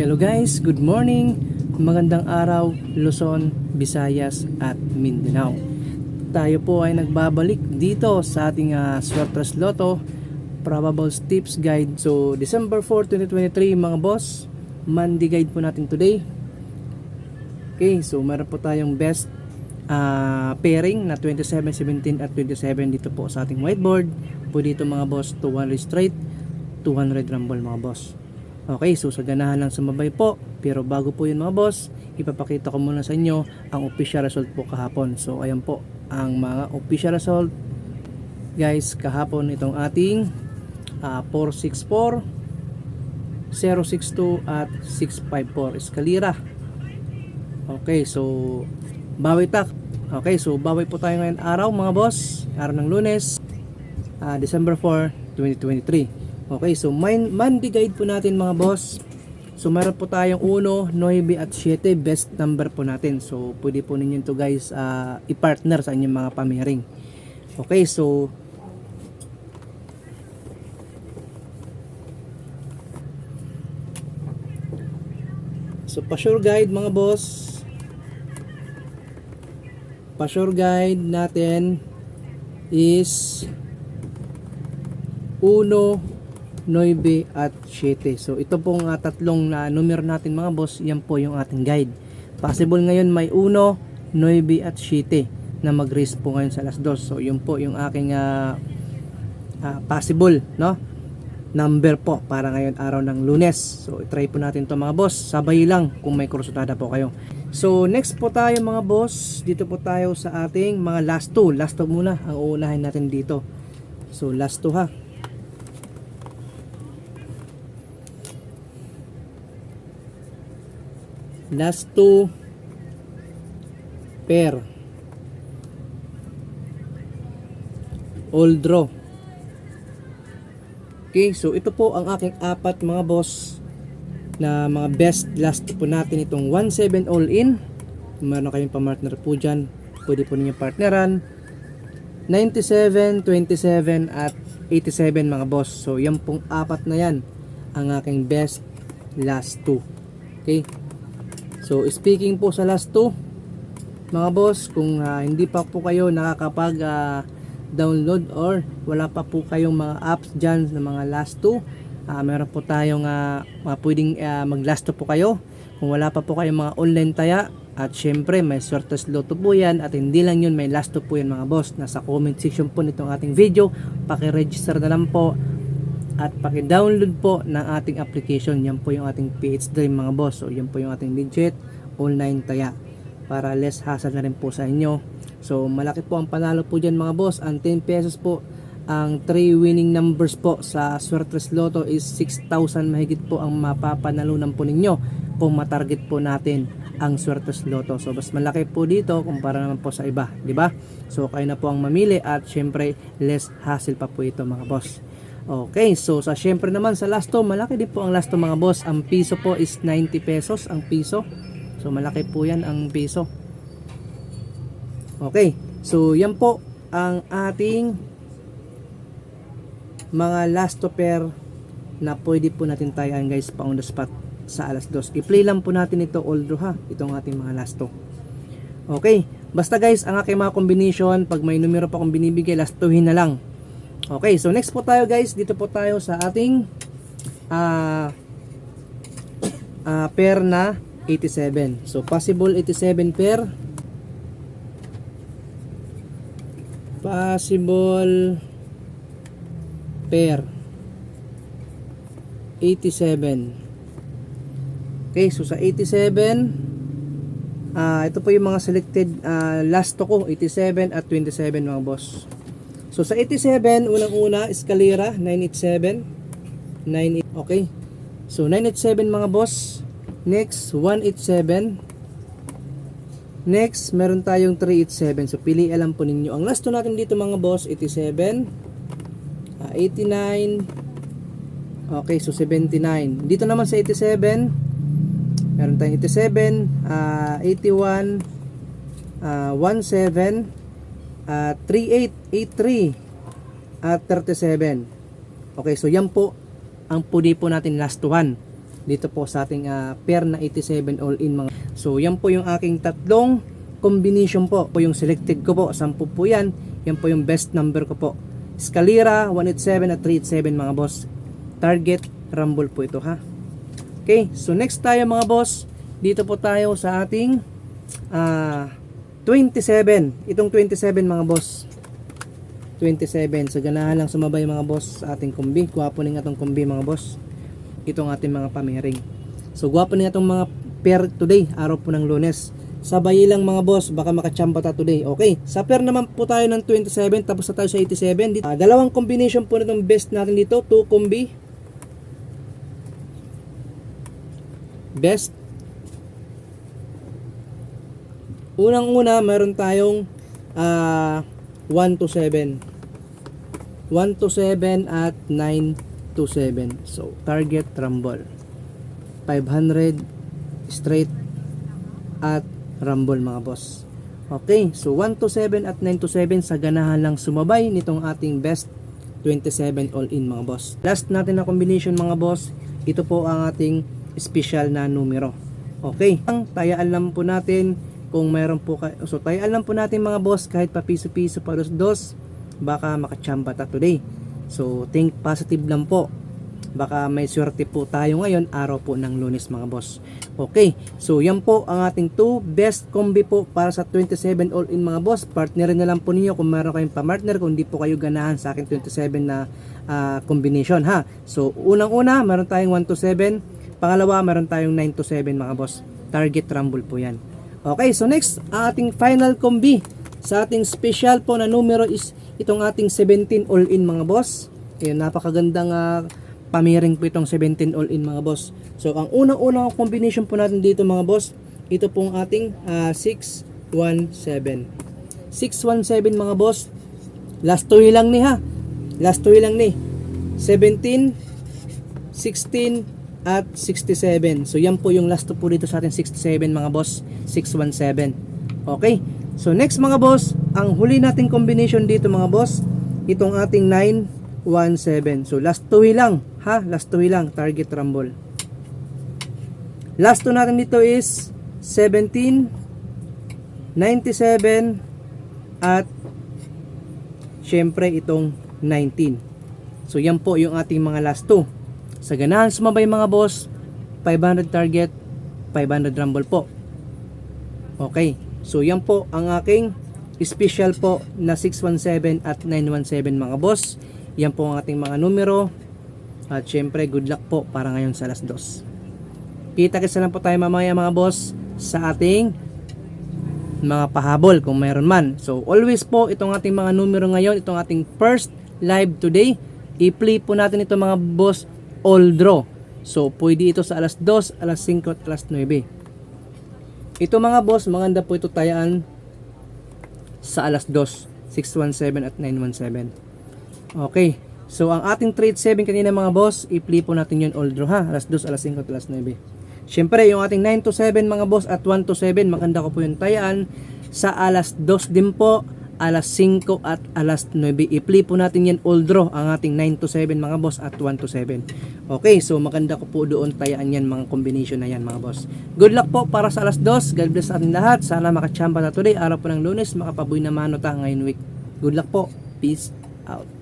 Hello guys, good morning. Magandang araw, Luzon, Visayas at Mindanao. Tayo po ay nagbabalik dito sa ating uh, Swertres Lotto Probable Tips Guide. So, December 4, 2023 mga boss, Monday guide po natin today. Okay, so meron po tayong best ah, pairing na 27, 17 at 27 dito po sa ating whiteboard. Po dito mga boss, 200 straight, 200 rumble mga boss. Okay, so sa ganahan lang sumabay po. Pero bago po yun mga boss, ipapakita ko muna sa inyo ang official result po kahapon. So ayan po ang mga official result guys kahapon itong ating ah, 464 062 at 654 Escalera. Okay, so bawi tak. Okay, so bawi po tayo ngayon araw mga boss. Araw ng lunes, ah, December 4, 2023. Okay, so main, Monday guide po natin mga boss. So meron po tayong 1, 9 at 7 best number po natin. So pwede po ninyo to guys ah, i-partner sa inyong mga pamiring. Okay, so So pa-sure guide mga boss. Pa-sure guide natin is 1, 9 at 7. So ito pong ah, tatlong na numero natin mga boss, yan po yung ating guide. Possible ngayon may 1, 9 at 7 na mag-race po ngayon sa alas 2. So yun po yung aking ah, ah, possible, no? Number po para ngayon araw ng lunes. So try po natin to mga boss. Sabay lang kung may kursutada po kayo. So next po tayo mga boss. Dito po tayo sa ating mga last two. Last two muna ang uunahin natin dito. So last two ha. Last two pair. All draw. Okay so ito po ang aking apat mga boss na mga best last po natin itong 1-7 all in. Meron kayong pamartner po dyan. Pwede po ninyo partneran. 97, 27 at 87 mga boss. So yan pong apat na yan ang aking best last two. Okay So, speaking po sa last two, mga boss, kung ah, hindi pa po kayo nakakapag ah, download or wala pa po kayong mga apps dyan na mga last two, ah, meron po tayong ah, ah, pwedeng ah, mag last two po kayo. Kung wala pa po kayong mga online taya, at syempre may Swertes Lotto po yan at hindi lang yun may last two po yan mga boss. Nasa comment section po nitong ating video, paki-register na lang po at paki-download po ng ating application. Yan po yung ating PH Dream mga boss. So yan po yung ating legit online taya para less hassle na rin po sa inyo. So malaki po ang panalo po dyan mga boss. Ang 10 pesos po ang 3 winning numbers po sa Swertres Lotto is 6,000 mahigit po ang mapapanalunan po ninyo kung matarget po natin ang Swertes Lotto. So mas malaki po dito kumpara naman po sa iba, di ba? So kayo na po ang mamili at syempre less hassle pa po ito mga boss. Okay, so sa syempre naman sa lasto, malaki din po ang lasto mga boss. Ang piso po is 90 pesos ang piso. So malaki po yan ang piso. Okay, so yan po ang ating mga lasto pair na pwede po natin tayan guys pa on the spot sa alas 2. I-play lang po natin ito all through ha, itong ating mga lasto. Okay, basta guys, ang aking mga combination, pag may numero pa akong binibigay, lastuhin na lang. Okay, so next po tayo guys, dito po tayo sa ating ah ah, pair na 87. So possible 87 pair. Possible pair 87. Okay, so sa 87 ah ito po yung mga selected ah, last to ko 87 at 27 mga boss. So sa 87, unang-una, Escalera 987. 98, okay. So 987 mga boss. Next, 187. Next, meron tayong 387. So pili alam po ninyo. Ang last natin dito mga boss, 87. ah, 89. Okay, so 79. Dito naman sa 87, meron tayong 87, ah, 81, ah, 17, at 3883 at 37 okay so yan po ang pudi po natin last one dito po sa ating ah, pair na 87 all in mga. So yan po yung aking tatlong combination po. Po yung selected ko po, 10 po yan. Yan po yung best number ko po. Scalera 187 at 387 mga boss. Target rumble po ito ha. Okay, so next tayo mga boss. Dito po tayo sa ating ah 27. Itong 27 mga boss. 27. So ganahan lang sumabay mga boss sa ating kumbi. Gwapo ning atong kumbi mga boss. Itong ating mga pamiring. So gwapo ning atong mga pair today, araw po ng lunes. Sabay lang mga boss, baka makachamba ta today. Okay, sa pair naman po tayo ng 27, tapos na tayo sa 87. Dito, ah, dalawang combination po nitong best natin dito, 2 combi. Best. Unang-una, meron tayong ah 1 to 7. 1 to 7 at 9 to 7. So, target rumble. 500 straight at rumble mga boss. Okay, so 1 to 7 at 9 to 7 sa ganahan lang sumabay nitong ating best 27 all in mga boss. Last natin na combination mga boss, ito po ang ating special na numero. Okay, ang tayaan lang po natin kung mayroon po kayo. So tayaan lang po natin mga boss kahit pa piso-piso pa dos baka makachamba ta today. So think positive lang po. Baka may swerte po tayo ngayon araw po ng lunes mga boss. Okay, so yan po ang ating 2 best combi po para sa 27 all in mga boss. Partnerin na lang po ninyo kung meron kayong pa-partner kung hindi po kayo ganahan sa aking 27 na ah, combination ha. So unang-una meron tayong 1 to 7. Pangalawa meron tayong 9 to 7 mga boss. Target rumble po yan. Okay, so next ating final combi sa ating special po na numero is itong ating 17 all in mga boss. Ayun, napakagandang ah, pamiring po itong 17 all in mga boss. So ang unang-unang combination po natin dito mga boss, ito pong ating ah, 617. 617 mga boss. Last two lang ni ha. Last two lang ni. 17 16 at 67. So yan po yung last po dito sa ating 67 mga boss, 617. Okay? So next mga boss, ang huli nating combination dito mga boss, itong ating 917. So last two lang, ha? Last two lang, target rumble. Last two natin dito is 17 97 at syempre itong 19. So yan po yung ating mga last two. Sa ganahan sumabay mga boss, 500 target, 500 rumble po. Okay. So yan po ang aking special po na 617 at 917 mga boss. Yan po ang ating mga numero. At syempre good luck po para ngayon sa last dos. Kita kita lang po tayo mamaya mga boss sa ating mga pahabol kung mayroon man. So always po itong ating mga numero ngayon, itong ating first live today, i-play po natin ito mga boss all draw. So pwede ito sa alas 2, alas 5 at alas 9. Ito mga boss, maganda po ito tayaan sa alas 2, 617 at 917. Okay. So ang ating trade 7 kanina mga boss, i-play po natin yun all draw ha. Alas 2, alas 5 at alas 9. Siyempre, yung ating 9 to 7 mga boss at 1 to 7, maganda ko po yung tayaan sa alas 2 din po, alas 5 at alas 9. I-play po natin yan all draw ang ating 9 to 7 mga boss at 1 to 7. Okay, so maganda ko po doon tayaan yan mga combination na yan mga boss. Good luck po para sa alas 2. God bless sa ating lahat. Sana makachamba na today. Araw po ng lunes, makapaboy na mano ta ngayong week. Good luck po. Peace out.